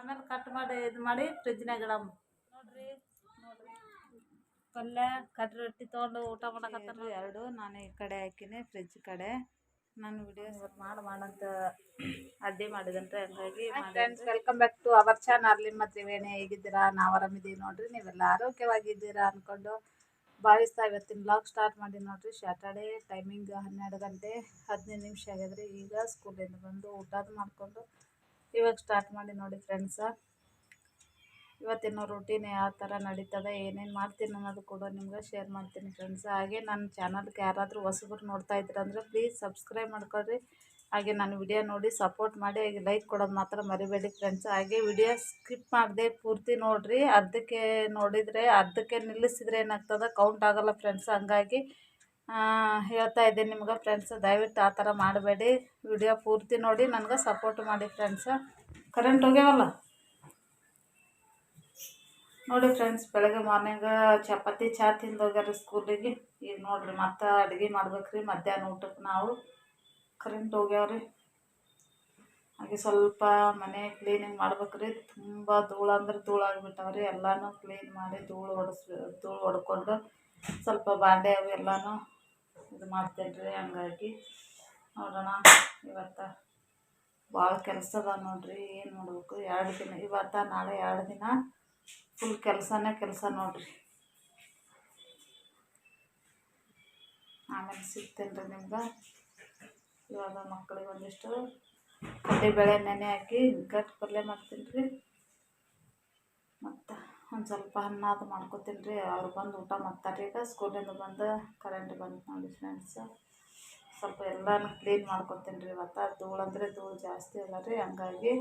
ಆಮೇಲೆ ಕಟ್ ಮಾಡಿ ಇದು ಮಾಡಿ ಫ್ರಿಜ್ನಾಗ ಇಡಮ್. ನೋಡ್ರಿ ನೋಡ್ರಿ. ಪಲ್ಯ ಕಟ್ ರೊಟ್ಟಿ ತೊಗೊಂಡು ಊಟ ಮಾಡಕತ್ತಾರ ಎರಡು ನಾನು ಈ ಕಡೆ ಹಾಕಿನಿ ಫ್ರಿಜ್ ಕಡೆ. ನಾನು ವಿಡಿಯೋ ಮಾಡಿ ಮಾಡಂತ ಅಡ್ಡಿ ಮಾಡಿದಂತ ಹಂಗಾಗಿ friends welcome back to our channel ನಿಮ್ಮ ತ್ರಿವೇಣಿ ಹೇಗಿದ್ದೀರಾ? ನಾವು ಆರಾಮಿದ್ದೀವಿ ನೋಡ್ರಿ. ನೀವೆಲ್ಲ ಆರೋಗ್ಯವಾಗಿದ್ದೀರಾ ಅಂದ್ಕೊಂಡು ಭಾವಿಸ್ತಾ ಇವತ್ತಿನ ಬ್ಲಾಗ್ ಸ್ಟಾರ್ಟ್ ಮಾಡಿ ನೋಡ್ರಿ. ಸ್ಯಾಟರ್ಡೇ ಟೈಮಿಂಗ್ ಹನ್ನೆರಡು ಗಂಟೆ ಹದಿನೈದು ನಿಮಿಷ ಆಗ್ಯದ್ರಿ. ಈಗ ಸ್ಕೂಲಿಂದ ಬಂದು ಊಟದ ಮಾಡಿಕೊಂಡು ಇವಾಗ ಸ್ಟಾರ್ಟ್ ಮಾಡಿ ನೋಡಿ ಫ್ರೆಂಡ್ಸ ಇವತ್ತಿನ ರೂಟೀನ್ ಯಾವ ಥರ ನಡೀತದೆ, ಏನೇನು ಮಾಡ್ತೀನಿ ಅನ್ನೋದು ಕೂಡ ನಿಮ್ಗೆ ಶೇರ್ ಮಾಡ್ತೀನಿ ಫ್ರೆಂಡ್ಸ್ ಹಾಗೆ ನನ್ನ ಚಾನಲ್ಗೆ ಯಾರಾದರೂ ಹೊಸಬ್ರು ನೋಡ್ತಾ ಇದ್ದೀರಂದ್ರೆ ಪ್ಲೀಸ್ ಸಬ್ಸ್ಕ್ರೈಬ್ ಮಾಡ್ಕೊಳ್ರಿ. ಹಾಗೆ ನಾನು ವಿಡಿಯೋ ನೋಡಿ ಸಪೋರ್ಟ್ ಮಾಡಿ, ಹಾಗೆ ಲೈಕ್ ಕೊಡೋದು ಮಾತ್ರ ಮರಿಬೇಡಿ ಫ್ರೆಂಡ್ಸ್ ಹಾಗೆ ವಿಡಿಯೋ ಸ್ಕಿಪ್ ಮಾಡದೆ ಪೂರ್ತಿ ನೋಡಿರಿ. ಅರ್ಧಕ್ಕೆ ನೋಡಿದರೆ, ಅರ್ಧಕ್ಕೆ ನಿಲ್ಲಿಸಿದ್ರೆ ಏನಾಗ್ತದೆ ಕೌಂಟ್ ಆಗೋಲ್ಲ ಫ್ರೆಂಡ್ಸ್ ಹಂಗಾಗಿ ಹೇಳ್ತಾ ಇದ್ದೀನಿ ನಿಮ್ಗೆ ಫ್ರೆಂಡ್ಸ್ ದಯವಿಟ್ಟು ಆ ಥರ ಮಾಡಬೇಡಿ. ವಿಡಿಯೋ ಪೂರ್ತಿ ನೋಡಿ, ನನಗೆ ಸಪೋರ್ಟ್ ಮಾಡಿ ಫ್ರೆಂಡ್ಸ್ ಕರೆಂಟ್ ಹೋಗ್ಯಾವಲ್ಲ? ನೋಡಿ ಫ್ರೆಂಡ್ಸ್ ಬೆಳಗ್ಗೆ ಮಾರ್ನಿಂಗ್ ಚಪಾತಿ, ಚಾ ತಿಂದು ಹೋಗ್ಯಾರ ಸ್ಕೂಲಿಗೆ ಈಗ ನೋಡ್ರಿ, ಮತ್ತೆ ಅಡುಗೆ ಮಾಡ್ಬೇಕ್ರಿ, ಮಧ್ಯಾಹ್ನ ಊಟಕ್ಕೆ ನಾವು. ಕರೆಂಟ್ ಹೋಗ್ಯಾವ್ರಿ. ಹಾಗೆ ಸ್ವಲ್ಪ ಮನೆ ಕ್ಲೀನಿಂಗ್ ಮಾಡ್ಬೇಕ್ರಿ. ತುಂಬ ಧೂಳು ಅಂದ್ರೆ ಧೂಳು ಆಗಿಬಿಟ್ಟವ್ರಿ. ಎಲ್ಲನೂ ಕ್ಲೀನ್ ಮಾಡಿ ಧೂಳು ಹೊಡೆಸ್ ಧೂಳು ಹೊಡ್ಕೊಂಡು ಸ್ವಲ್ಪ ಬಾಂಡೆ ಅವು ಎಲ್ಲನೂ ಇದು ಮಾಡ್ತೇನೆ ರೀ ಹಂಗಾಗಿ. ನೋಡೋಣ, ಇವತ್ತು ಭಾಳ ಕೆಲಸ ಅದ ನೋಡ್ರಿ, ಏನು ಮಾಡ್ಬೇಕು? ಎರಡು ದಿನ, ಇವತ್ತು, ನಾಳೆ ಎರಡು ದಿನ ಫುಲ್ ಕೆಲಸನೇ ಕೆಲಸ ನೋಡ್ರಿ. ಆಮೇಲೆ ಸಿಗ್ತೇನೆ ರೀ ನಿಮ್ಗೆ. ಇವಾಗ ಮಕ್ಕಳಿಗೆ ಒಂದಿಷ್ಟು ಬೆಳೆ ನೆನೆ ಹಾಕಿ, ಗಟ್ಟಿ ಪಲ್ಯ ಮಾಡ್ತೀನಿ ರೀ ಒಂದು ಸ್ವಲ್ಪ ಅನ್ನ ಅದು ಮಾಡ್ಕೊತೀನಿ ರೀ. ಅವ್ರು ಬಂದು ಊಟ ಮಾಡ್ತಾರೆ ಈಗ ಸ್ಕೂಲಿಂದ ಬಂದು ಕರೆಂಟ್ ಬಂತು ನೋಡಿ ಫ್ರೆಂಡ್ಸ್ ಸ್ವಲ್ಪ ಎಲ್ಲನೂ ಕ್ಲೀನ್ ಮಾಡ್ಕೊತೀನಿ ರೀ. ಇವತ್ತು ಧೂಳು ಅಂದರೆ ಧೂಳು ಜಾಸ್ತಿ ಅಲ್ಲ ರೀ. ಹಂಗಾಗಿ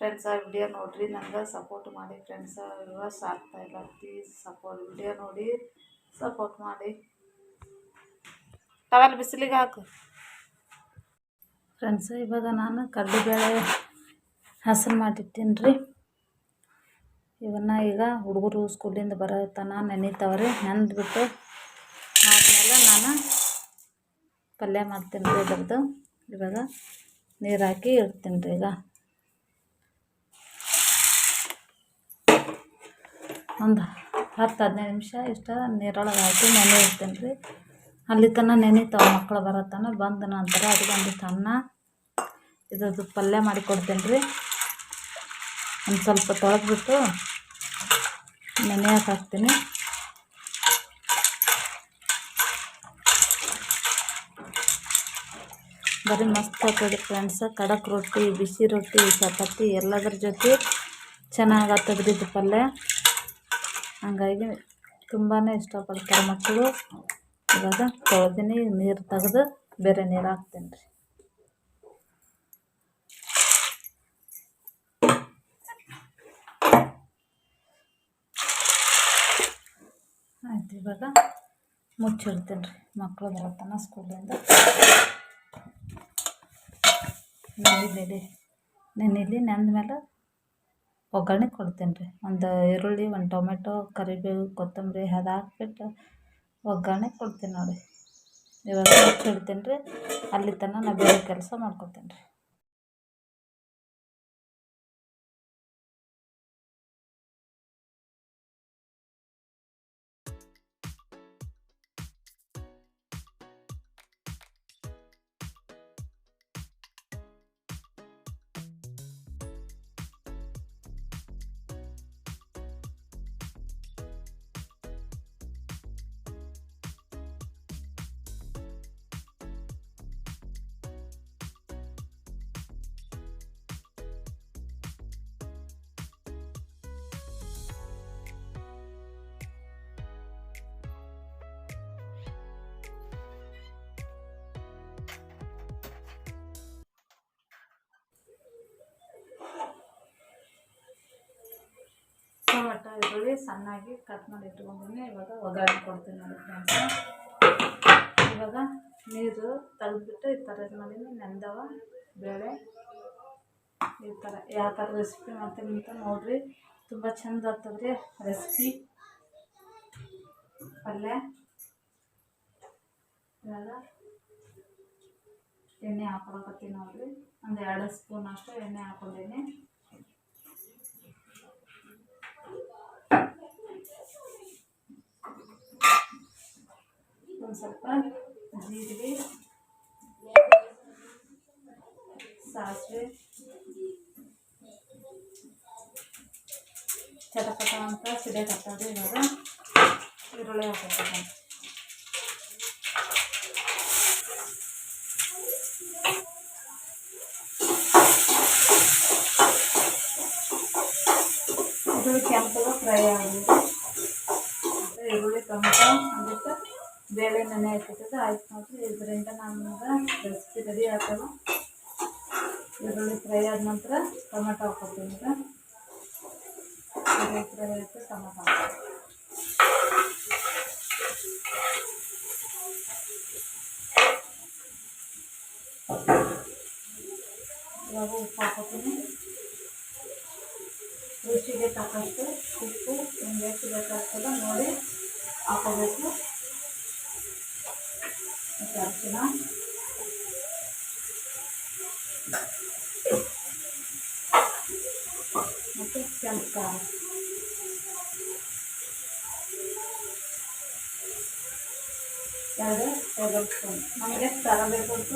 ಫ್ರೆಂಡ್ಸ್ ಆ ವಿಡಿಯೋ ನೋಡಿರಿ. ನನಗೆ ಸಪೋರ್ಟ್ ಮಾಡಿ ಫ್ರೆಂಡ್ಸ್ ವ್ಯೂವರ್ಸ್ ಇಲ್ಲ. ಪ್ಲೀಸ್ ಸಪೋರ್ಟ್ ವಿಡಿಯೋ ನೋಡಿ. ಸಪೋರ್ಟ್ ಮಾಡಿ. ಟವಲ್ ಬಿಸಿಲಿಗೆ ಹಾಕು. ಫ್ರೆಂಡ್ಸ್ ಇವಾಗ ನಾನು ಕಡಲೆಬೇಳೆ ಹಸನ್ ಮಾಡಿರ್ತೀನಿ ರೀ ಇವನ್ನ ಈಗ ಹುಡುಗರು ಸ್ಕೂಲಿಂದ ಬರೋ ತನ ನೆನೀತಾವ್ರಿ, ನೆನೆದ್ಬಿಟ್ಟು ಆದಮೇಲೆ ನಾನು ಪಲ್ಯ ಮಾಡ್ತೀನಿ ರೀ ಇದ್ರದ್ದು ಇವಾಗ ನೀರು ಹಾಕಿ ಇಡ್ತೀನಿ ರೀ ಈಗ. ಒಂದು ಹತ್ತು ಹದಿನೈದು ನಿಮಿಷ ಇಷ್ಟ ನೀರೊಳಗೆ ಹಾಕಿ ನೆನೆ ಇಡ್ತೀನಿ ರೀ. ಅಲ್ಲಿ ತನಕ ನೆನೀತಾವ ಮಕ್ಕಳು ಬರೋ ತನಕ ಬಂದ ನಂತರ ಅದಕ್ಕೆ ಒಂದಿಷ್ಟು ಅನ್ನ ಇದ್ರದ್ದು ಪಲ್ಯ ಮಾಡಿ ಕೊಡ್ತೀನಿ ರೀ. ಒಂದು ಸ್ವಲ್ಪ ತೊಳೆದ್ಬಿಟ್ಟು ನೆನೆಯಕ್ಕೆ ಹಾಕ್ತೀನಿ. ಬರೀ ಮಸ್ತ್ ಆಗ್ತದೆ ಫ್ರೆಂಡ್ಸ್ ಖಡಕ್ ರೊಟ್ಟಿ, ಬಿಸಿ ರೊಟ್ಟಿ, ಚಪಾತಿ ಎಲ್ಲದ್ರ ಜೊತೆ ಚೆನ್ನಾಗಿ ರೀ ಇದು ಪಲ್ಯ. ಹಂಗಾಗಿ ತುಂಬಾ ಇಷ್ಟಪಡ್ತಾರೆ ಮಕ್ಕಳು. ಇವಾಗ ತೊಳೆದಿನಿ, ನೀರು ತೆಗೆದು ಬೇರೆ ನೀರು ಹಾಕ್ತೀನಿ ರೀ ಆಯ್ತು ಇವಾಗ. ಮುಚ್ಚಿಡ್ತೀನಿ ರೀ ಮಕ್ಕಳು ಬರತ್ತನ ಸ್ಕೂಲಿಂದ. ನೆನಿಲಿ ನೆನೆ ಇಲ್ಲಿ ನೆಂದ ಮೇಲೆ ಒಗ್ಗರಣೆ ಕೊಡ್ತೀನಿ ರೀ. ಒಂದು ಈರುಳ್ಳಿ, ಒಂದು ಟೊಮೆಟೊ, ಕರಿಬೇವು, ಕೊತ್ತಂಬರಿ ಅದು ಹಾಕ್ಬಿಟ್ಟು ಒಗ್ಗರಣೆ ಕೊಡ್ತೀನಿ ನೋಡಿ. ಇವಾಗ ಮುಚ್ಚಿಡ್ತೀನಿ ರೀ. ಅಲ್ಲಿ ತನಕ ನಾ ಬೇರೆ ಕೆಲಸ ಮಾಡ್ಕೊತೀನಿ ರೀ. ಟೊಮೆಟೊ ಈರುಳ್ಳಿ ಸಣ್ಣಾಗಿ ಕಟ್ ಮಾಡಿ ಇಟ್ಕೊಂಡಿದ್ದೀನಿ. ಇವಾಗ ಒಗ್ಗರಣೆ ಕೊಡ್ತೀನಿ ನೋಡಿ ಫ್ರೆಂಡ್ಸ್ ಇವಾಗ ನೀರು ತೆಗೆದ್ಬಿಟ್ಟು ಈ ಥರ ಇದು ಮಾಡೀನಿ ನೆಂದವ ಬೇಳೆ. ಈ ಥರ ಯಾವ ಥರ ರೆಸಿಪಿ ಮಾಡ್ತೀನಿ ಅಂತ ನೋಡಿರಿ. ತುಂಬ ಚೆಂದ ಆಗ್ತದ್ರಿ ರೆಸಿಪಿ ಪಲ್ಯ. ಇವಾಗ ಎಣ್ಣೆ ಹಾಕೊಳಕತ್ತೀನಿ ನೋಡಿರಿ. ಒಂದು ಎರಡು ಸ್ಪೂನ್ ಅಷ್ಟು ಎಣ್ಣೆ ಹಾಕೊಂಡಿನಿ ಒಂದು ಸ್ವಲ್ಪ ಜೀರಿಗೆ ಸಾಸಿವೆ ಚಟಪಟ ಅಂತ ಸಿಡಿಯಕತ್ತದ್ರಿ ಇವಾಗ ಈರುಳ್ಳಿ ಹಾಕೋಬೇಕು ಇದು ಕೆಂಪಗ ಫ್ರೈ ಆಗಿದೆ ಮತ್ತೆ ಈರುಳ್ಳಿ ಟೊಮೆಟೊ ಅದಕ್ಕೆ ಬೇಳೆ ನೆನೆ ಹಾಕಿರ್ತದೆ ಆಯ್ತು ನೋಡ್ರಿ ಇದರಿಂದ ನಮ್ಗೆ ರೆಸಿಪಿ ರೆಡಿ ಆಗ್ತದೆ ಈರುಳ್ಳಿ ಫ್ರೈ ಆದ ನಂತರ ಟೊಮೆಟೊ ಹಾಕೋತೀನಿ ಈಗ ಈರುಳ್ಳಿ ಫ್ರೈ ಆಯಿತು ಟೊಮೆಟೊ ಹಾಕ್ತೀನಿ ಇವಾಗ ಉಪ್ಪು ಹಾಕೋತೀನಿ ರುಚಿಗೆ ತಕ್ಕಷ್ಟು ಉಪ್ಪು ನಿಮ್ಗೆ ಎಷ್ಟು ಬೇಕಾಗ್ತದೆ ನೋಡಿ ಹಾಕೋಬೇಕು ಮತ್ತು ಅರಿಶಿನ ಮತ್ತು ಕೆಂಪು ಖಾರ ಎರಡು ಟೇಬಲ್ ನಮಗೆ ಎಷ್ಟು ಖಾರ ಬೇಕು ಅಂತ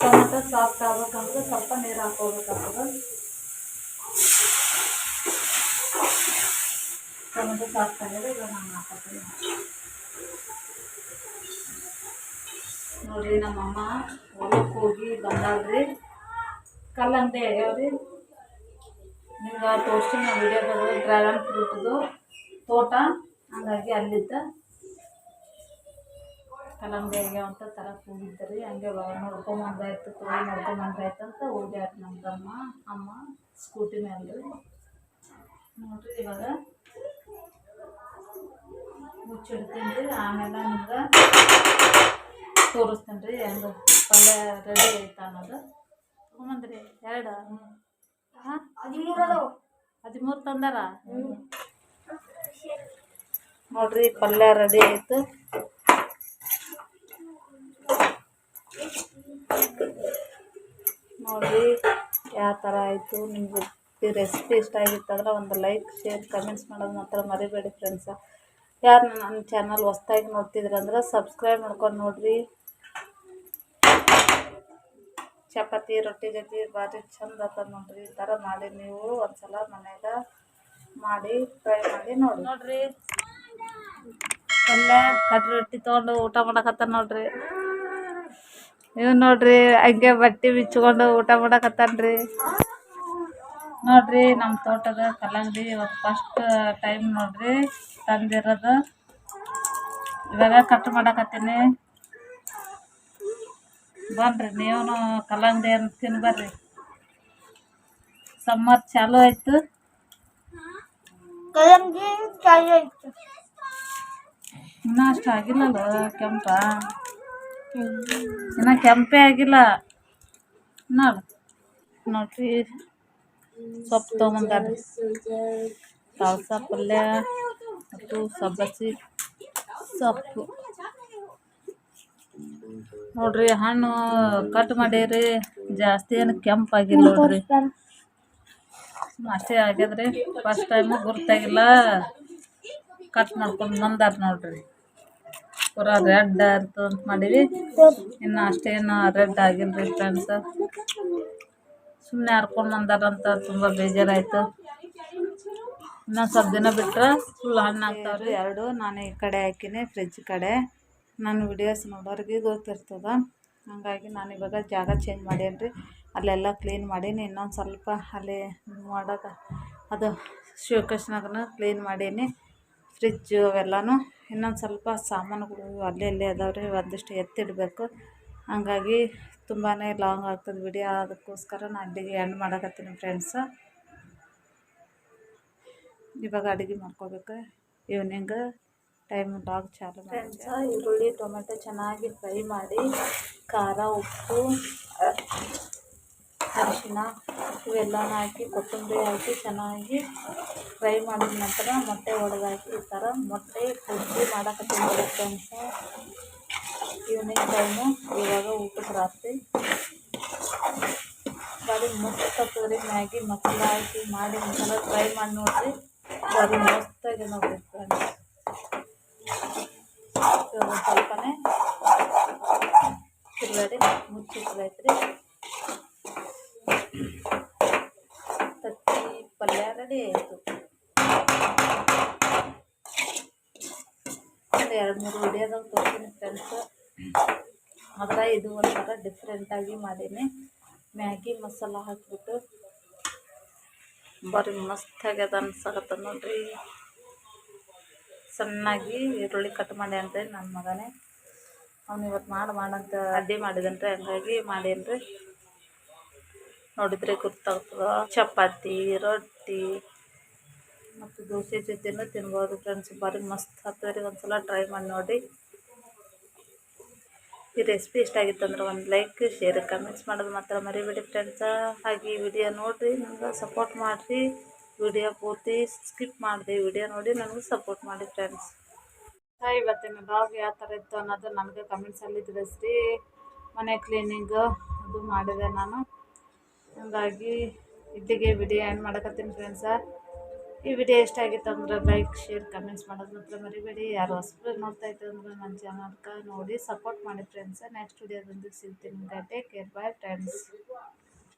ಟೊಮೆಟೊ ಸಾಫ್ಟ್ ಆಗ್ಬೇಕಂದ್ರೆ ಸ್ವಲ್ಪ ನೀರು ಹಾಕೋಬೇಕಾಗ್ತದೆ ಟೊಮೆಟೊ ಸಾಫ್ಟ್ ಆಗಿದೆ ಇವಾಗ ನಾನು ಹಾಕೋತೀನಿ. ನೋಡಿ ನಮ್ಮಮ್ಮ ಹೊಲಕ್ಕೆ ಹೋಗಿ ಬಂದಾಳ್ರಿ. ಕಲ್ಲಂಗಡಿ ಆಗ್ಯಾವ್ರಿ ನಿಮ್ಗೆ ತೋರಿಸ್ತೀನಿ ವಿಡಿಯೋದಾಗ ಡ್ರ್ಯಾಗನ್ ಫ್ರೂಟ್ದು ತೋಟ. ಹಂಗಾಗಿ ಅಲ್ಲಿದ್ದ ಕಲ್ಲಂಗಡಿ ಆಗ್ಯಾವ ಅಂತ ತರಕ್ಕೆ ಹೋಗಿದ್ದೆ ಹಂಗೆ ನೋಡ್ಕೊಂಬಂದಾಯ್ತು ಕೋಳಿ ನೋಡ್ಕೊಂಬಂದಾಯ್ತು ಅಂತ ಹೋಗ್ಯಾರ ನಮ್ಮ ತಮ್ಮ ಅಮ್ಮ ಸ್ಕೂಟಿ ಮೇಲೆ ರೀ ನೋಡ್ರಿ ಇವಾಗ ಮುಚ್ಚಿಡ್ತೀನಿ ರೀ. ಆಮೇಲೆ ನಿಮ್ಗೆ ತೋರಿಸ್ತೀನಿ ರೀ. ಹೆಂಗೆ ಪಲ್ಯ ರೆಡಿ ಆಯ್ತು ಅನ್ನೋದು. ತೊಗೊಂಬಂದ್ರಿ. ಎರಡು. ಹಾಂ? ಹದಿಮೂರು ತಂದಾರ? ನೋಡ್ರಿ ಪಲ್ಯ ರೆಡಿ ಆಯ್ತು ನೋಡಿರಿ ಯಾವ ಥರ ಆಯಿತು? ನಿಮಗೆ ಈ ರೆಸಿಪಿ ಇಷ್ಟ ಆಗಿತ್ತಂದ್ರೆ ಒಂದು ಲೈಕ್ ಶೇರ್ ಕಮೆಂಟ್ಸ್ ಮಾಡೋದು ಮಾತ್ರ ಮರಿಬೇಡಿ ಫ್ರೆಂಡ್ಸ ಯಾರು ನನ್ನ ಚಾನಲ್ ಹೊಸ್ದಾಗಿ ನೋಡ್ತಿದ್ರಂದ್ರೆ ಸಬ್ಸ್ಕ್ರೈಬ್ ಮಾಡ್ಕೊಂಡು ನೋಡಿರಿ. ಚಪಾತಿ, ರೊಟ್ಟಿ ಜೊತೆ ಭಾರಿ ಚಂದ ಆಗ್ತದೆ ನೋಡ್ರಿ. ಈ ಥರ ಮಾಡಿ ನೀವು ಒಂದ್ಸಲ ಮನ್ಯಾಗ ಮಾಡಿ ಟ್ರೈ ಮಾಡಿ ನೋಡಿ. ನೋಡ್ರಿ. ಎಲ್ಲ ಕಟ್ಟಿ ರೊಟ್ಟಿ ತೊಗೊಂಡು ಊಟ ಮಾಡಕತ್ತ ನೋಡ್ರಿ. ಇವ್ ನೋಡ್ರಿ ಹಂಗೆ ಬಟ್ಟೆ ಬಿಚ್ಕೊಂಡು ಊಟ ಮಾಡಕತ್ತಾನ್ರಿ. ನೋಡ್ರಿ ನಮ್ಮ ತೋಟದ ಕಲ್ಲಂಗಡಿ ಇವತ್ತು ಫಸ್ಟ್ ಟೈಮ್ ನೋಡ್ರಿ ತಂದಿರೋದು. ಇವಾಗ ಕಟ್ ಮಾಡಕತ್ತೀನಿ. ಬನ್ರಿ ನೀವು ಕಲ್ಲಂಗಡಿ ಅಂತ ತಿನ್ಬರ್ರಿ ಸಮ್ಮರ್ ಚಾಲು ಆಯ್ತು. ಕಲ್ಲಂಗಡಿ ಚಾಲು ಆಯ್ತು. ಇನ್ನೂ ಅಷ್ಟು ಆಗಿಲ್ಲಲ್ಲ ಕೆಂಪ. ಇನ್ನು ಕೆಂಪೇ ಆಗಿಲ್ಲ. ನೋಡು. ನೋಡ್ರಿ. ಸೊಪ್ಪು ತೊಗೊಂಬಂದಾರ್ರಿ. ಸಾಲ್ಸ ಪಲ್ಯ ಮತ್ತು ಸಬ್ಬಸಿ ಸೊಪ್ಪು. ನೋಡ್ರಿ, ಹಣ್ಣು ಕಟ್ ಮಾಡೀರಿ. ಜಾಸ್ತಿ ಏನು ಕೆಂಪಾಗಿಲ್ಲ ನೋಡ್ರಿ. ಅಷ್ಟೇ ಆಗ್ಯದ್ರಿ. First time ಗುರ್ತಾಗಿಲ್ಲ. ಕಟ್ ಮಾಡ್ಕೊಂಡು ಬಂದಾರ ನೋಡ್ರಿ. ಪೂರ ರೆಡ್ ಆಯ್ತು ಅಂತ ಮಾಡೀವಿ ಇನ್ನು ಅಷ್ಟೇನು ರೆಡ್ ಆಗಿಲ್ಲ ರೀ ಫ್ರೆಂಡ್ಸ್ ಸುಮ್ಮನೆ ಹರ್ಕೊಂಡು ಬಂದಾರಂತ ತುಂಬ ಬೇಜಾರಾಯಿತು. ಇನ್ನೊಂದು ಸ್ವಲ್ಪ ದಿನ ಬಿಟ್ಟರೆ ಫುಲ್ ಹಣ್ಣು ಎರಡು, ನಾನು ಈ ಕಡೆ ಹಾಕಿನಿ ಫ್ರಿಜ್ ಕಡೆ. ನನ್ನ ವಿಡಿಯೋಸ್ ನೋಡೋರಿಗೆ ಗೊತ್ತಿರ್ತದೆ. ಹಾಗಾಗಿ ನಾನು ಇವಾಗ ಜಾಗ ಚೇಂಜ್ ಮಾಡೇನಿ ರೀ ಅಲ್ಲೆಲ್ಲ ಕ್ಲೀನ್ ಮಾಡೀನಿ. ಇನ್ನೊಂದು ಸ್ವಲ್ಪ ಅಲ್ಲಿ ಮಾಡೋದು, ಅದು ಶಿವಕೃಷ್ಣಗನ ಕ್ಲೀನ್ ಮಾಡೀನಿ. ಫ್ರಿಜ್ಜು ಅವೆಲ್ಲನೂ. ಇನ್ನೊಂದು ಸ್ವಲ್ಪ ಸಾಮಾನುಗಳು ಅಲ್ಲೇ ಅಲ್ಲೇ ಅದಾವೆ ರೀ ಒಂದಿಷ್ಟು ಎತ್ತಿಡಬೇಕು. ಹಂಗಾಗಿ ತುಂಬಾ ಲಾಂಗ್ ಆಗ್ತದೆ ವಿಡಿಯೋ ಅದಕ್ಕೋಸ್ಕರ ನಾನು ಅಲ್ಲಿಗೆ ಎಂಡ್ ಮಾಡಕತ್ತೀನಿ ಫ್ರೆಂಡ್ಸ ಇವಾಗ ಅಡುಗೆ ಮಾಡ್ಕೋಬೇಕು. ಈವ್ನಿಂಗ್ ಟೈಮ್ ಲಾಗ್ ಚಾಲು ಫ್ರೆಂಡ್ಸ ಈರುಳ್ಳಿ, ಟೊಮೆಟೊ ಚೆನ್ನಾಗಿ ಫ್ರೈ ಮಾಡಿ, ಖಾರ, ಉಪ್ಪು ಅರಿಶಿನ ಇವೆಲ್ಲನೂ ಹಾಕಿ, ಕೊತ್ತಂಬರಿ ಹಾಕಿ, ಚೆನ್ನಾಗಿ ಫ್ರೈ ಮಾಡಿದ ನಂತರ ಮೊಟ್ಟೆ ಒಡೆದಾಕಿ ಈ ಥರ ಮೊಟ್ಟೆ ಕುದಿ ಮಾಡಕತ್ತೀನಿ ಫ್ರೆಂಡ್ಸ ಈವ್ನಿಂಗ್ ಟೈಮು ಇವಾಗ ಊಟಕ್ಕೆ ರಾತ್ರಿ. ಬರೀ ಮಸ್ತ್ ತಪ್ಪದ್ರಿ ಮ್ಯಾಗಿ ಮಸಾಲ ಹಾಕಿ ಮಾಡಿ ಒಂದ್ಸಲ ಫ್ರೈ ಮಾಡಿ ನೋಡಿರಿ. ಬರೀ ಮಸ್ತಾಗಿದೆ ನೋಡಿರಿ ಫ್ರೆಂಡ್ಸ್ ಇವಾಗ ಸ್ವಲ್ಪನೇ ತಿರುಗಾಡಿ ಮುಚ್ಚಿಟ್ರೈತ್ರಿ ತತ್ತಿ ಪಲ್ಯ ರೆಡಿ ಆಯಿತು ಒಂದು ಎರಡು ಮೂರು ವಿಡಿಯೋದಾಗ ತೋರಿಸ್ತೀನಿ ಫ್ರೆಂಡ್ಸ್ ಆದ್ರೆ ಇದು ಒಂಥರ ಡಿಫ್ರೆಂಟಾಗಿ ಮಾಡೀನಿ. ಮ್ಯಾಗಿ ಮಸಾಲ ಹಾಕಿಬಿಟ್ಟು. ಬರೀ ಮಸ್ತ್ ಆಗ್ಯದ ಅನ್ಸಕತ್ತ ನೋಡ್ರಿ. ಸಣ್ಣಾಗಿ ಈರುಳ್ಳಿ ಕಟ್ ಮಾಡಿ ಅಂದ್ರೆ ನನ್ನ ಮಗನೇ. ಅವ್ನು ಇವತ್ತು ಮಾಡಿ ಮಾಡಂತ ಅಡ್ಡಿ ಮಾಡಿದನ್ರಿ ಹಂಗಾಗಿ ಮಾಡೇನ್ರಿ. ನೋಡಿದ್ರೆ ಗೊತ್ತಾಗ್ತದ. ಚಪಾತಿ ರೊಟ್ಟಿ ಮತ್ತು ದೋಸೆ ಜೊತೆನೂ ತಿನ್ಬೋದು ಫ್ರೆಂಡ್ಸ್ ಭಾರಿ ಮಸ್ತ್ ಆಗ್ತದೆ ರೀ ಒಂದ್ಸಲ ಟ್ರೈ ಮಾಡಿ ನೋಡಿ. ಈ ರೆಸಿಪಿ ಇಷ್ಟ ಆಗಿತ್ತು ಅಂದ್ರೆ ಒಂದು ಲೈಕ್ ಶೇರ್ ಕಮೆಂಟ್ಸ್ ಮಾಡೋದು ಮಾತ್ರ ಮರಿಬೇಡಿ ಫ್ರೆಂಡ್ಸ ಹಾಗೆ ಈ ವಿಡಿಯೋ ನೋಡಿರಿ, ನನಗೆ ಸಪೋರ್ಟ್ ಮಾಡಿರಿ. ವಿಡಿಯೋ ಪೂರ್ತಿ ಸ್ಕಿಪ್ ಮಾಡಿದೆ ವಿಡಿಯೋ ನೋಡಿ ನನಗೆ ಸಪೋರ್ಟ್ ಮಾಡಿ ಫ್ರೆಂಡ್ಸ್ ಇವತ್ತಿನ ಬ್ಲಾಗ್ ಯಾವ ಥರ ಇತ್ತು ಅನ್ನೋದು ನನಗೆ ಕಮೆಂಟ್ಸಲ್ಲಿ ತಿಳಿಸ್ರಿ. ಮನೆ ಕ್ಲೀನಿಂಗು ಅದು ಮಾಡಿದೆ ನಾನು. ಹಾಗಾಗಿ ಇಲ್ಲಿಗೆ ವಿಡಿಯೋ ಏನು ಮಾಡಕತ್ತೀನಿ ಫ್ರೆಂಡ್ಸ ಈ ವಿಡಿಯೋ ಇಷ್ಟ ಆಗಿತ್ತು ಅಂದ್ರೆ ಲೈಕ್ ಶೇರ್ ಕಮೆಂಟ್ಸ್ ಮಾಡೋದು ಮಾತ್ರ ಮರಿಬೇಡಿ. ಯಾರು ಹೊಸಬ್ರು ನೋಡ್ತಾ ಇತ್ತು ಅಂದ್ರೆ ನನ್ನ ಚಾನಲ್ಗೆ ನೋಡಿ ಸಪೋರ್ಟ್ ಮಾಡಿ ಫ್ರೆಂಡ್ಸ್ ನೆಕ್ಸ್ಟ್ ವಿಡಿಯೋದೊಂದಿಗೆ ಸಿಗ್ತೀನಿ. Take care bye friends